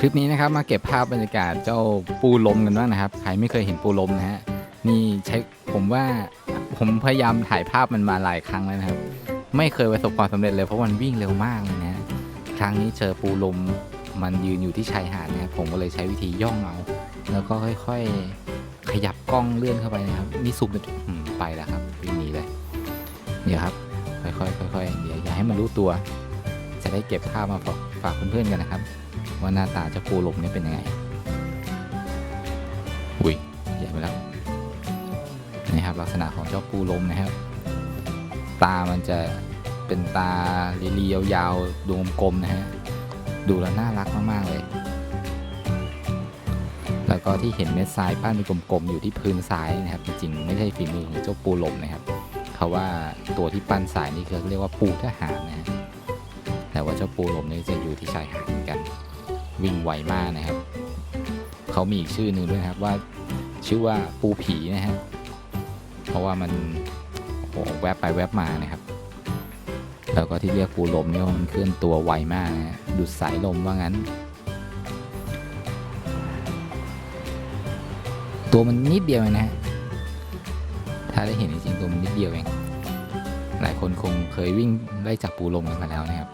คลิปนี้นะครับมาเก็บภาพบรรยากาศเจ้าปูลมกันบ้างนะครับ ใครไม่เคยเห็นปูลมนะฮะนี่ใช้ผมว่าผมพยายามถ่ายภาพมันมาหลายครั้งแล้วนะครับ ไม่เคยประสบความสำเร็จเลยเพราะมันวิ่งเร็วมากเลยนะครั้งนี้เจอปูลมมันยืนอยู่ที่ชายหาดนะครับผมก็เลยใช้วิธีย่องเอาแล้วก็ค่อยๆ ขยับกล้องเลื่อนเข้าไปนะครับนี่สุกนะอืมไปแล้วครับวิ่งหนีเลยเดี๋ยวครับ ค่อยๆค่อยๆเดี๋ยวอย่าให้มันรู้ตัว จะได้เก็บภาพมาฝากเพื่อนๆกันนะครับ ว่าหน้าตาเจ้าปูหลงเนี่ยเป็นยังไง อุ้ยใหญ่ไปแล้วนี่ครับลักษณะของเจ้าปูลมนะครับ ตามันจะเป็นตาเรียวยาวๆดวงกลมนะฮะดูแล้วน่ารักมากๆเลย แล้วก็ที่เห็นเม็ดทรายปั้นเป็นกลมๆอยู่ที่พื้นทรายนะครับ จริงๆไม่ใช่ฝีมือของเจ้าปูลมนะครับเขาว่าตัวที่ปั้นทรายนี่คือเรียกว่าปูทหารนะฮะแต่ว่าเจ้าปูลมนี่จะอยู่ที่ชายหาดเหมือนกัน วิ่งไวมากนะครับ เขามีอีกชื่อหนึ่งด้วยครับว่าชื่อว่าปูผีนะฮะเพราะว่ามันโอ้โหแวบไปแวบมานะครับ แล้วก็ที่เรียกปูลมเนี่ยมันเคลื่อนตัวไวมากนะฮะดูดสายลมว่างั้น ตัวมันนิดเดียวเองนะฮะถ้าได้เห็นจริงๆตัวมันนิดเดียวเองหลายคนคงเคยวิ่งไล่จับปูลมกันมาแล้วนะครับ